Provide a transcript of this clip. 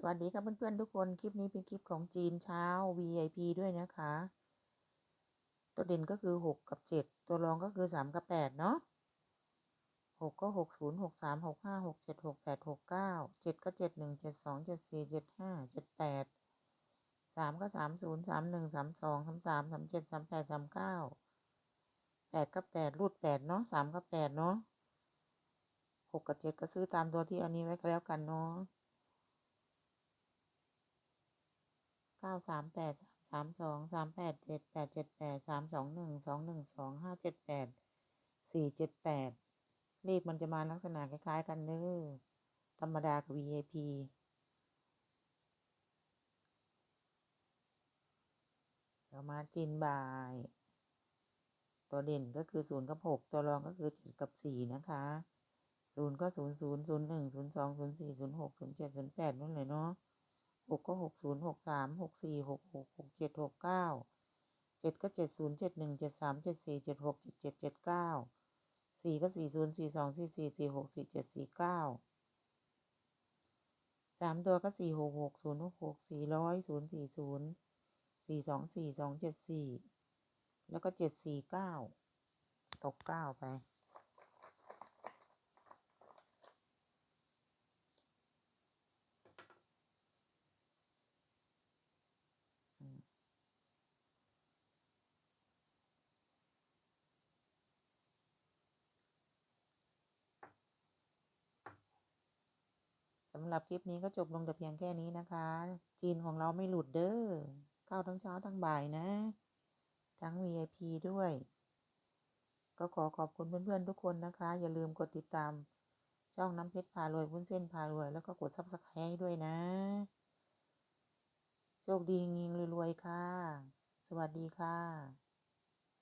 สวัสดีครับเพื่อนๆทุกคน คลิปนี้เป็นคลิปของจีนเช้า VIP ด้วยนะคะ ตัวเด่นก็คือ 6 กับ 7 ตัวรองก็คือ 3 กับ 8 เนาะ6ก็ 6 0 6 3 6 5 6 7 6 8 6 9 7 ก็ 7 1 7 2 7 4 7 5 7 8 3 ก็ 3 0 3 1 3 2 3 3 3 7 3 8 3 9 8กับ8รูด8เนาะ3กับ8เนาะ6 กับ 7 ก็ซื้อตามตัวที่อันนี้ไว้ก็แล้วกันเนาะ เก้าสามแปดสามสองสามแปดเจ็ดแปดเจ็ดแปดสามสองหนึ่งสองหนึ่งสองห้าเจ็ดแปดสี่เจ็ดแปดเลขมันจะมาลักษณะคล้ายๆ กันเนอธรรมดากับ VIP เรามาจินบาย ตัวเด่นก็คือศูนย์กับหกตัวรองก็คือเจ็ดกับสี่นะคะศูนย์ก็ศูนย์ศูนย์ศูนย์หนึ่งศูนย์สองศูนย์สี่ศูนย์หกศูนย์เจ็ดศูนย์แปดนั่นเลยเนาะ หกก็หกศูนย์หกสามหกสี่หกหกหกเจ็ดหกเก้าเจ็ดก็เจ็ดศูนย์เจ็ดหนึ่งเจ็ดสามเจ็ดสี่เจ็ดหกเจ็ดเจ็ดเจ็ดเก้าสี่ก็สี่ศูนย์สี่สองสี่สี่สี่หกสี่เจ็ดสี่เก้าสามตัวก็สี่หกหกศูนย์หกหกสี่ร้อยศูนย์สี่ศูนย์สี่สองสี่สองเจ็ดสี่แล้วก็เจ็ดสี่เก้าตกเก้าไปำหรับคลิปนี้ก็จบลงแต่เพียงแค่นี้นะคะ จีนของเราไม่หลุดเด้อเข้าทั้งเช้าทั้งบ่ายนะ ทั้ง VIP ด้วย ก็ขอขอบคุณเพื่อนๆทุกคนนะคะ อย่าลืมกดติดตามช่องน้ำเพชรพารวยวุ้นเส้นพารวย แล้วก็กดซับสไครต์ให้ด้วยนะ โชคดีงิงรวยๆค่ะ สวัสดีค่ะ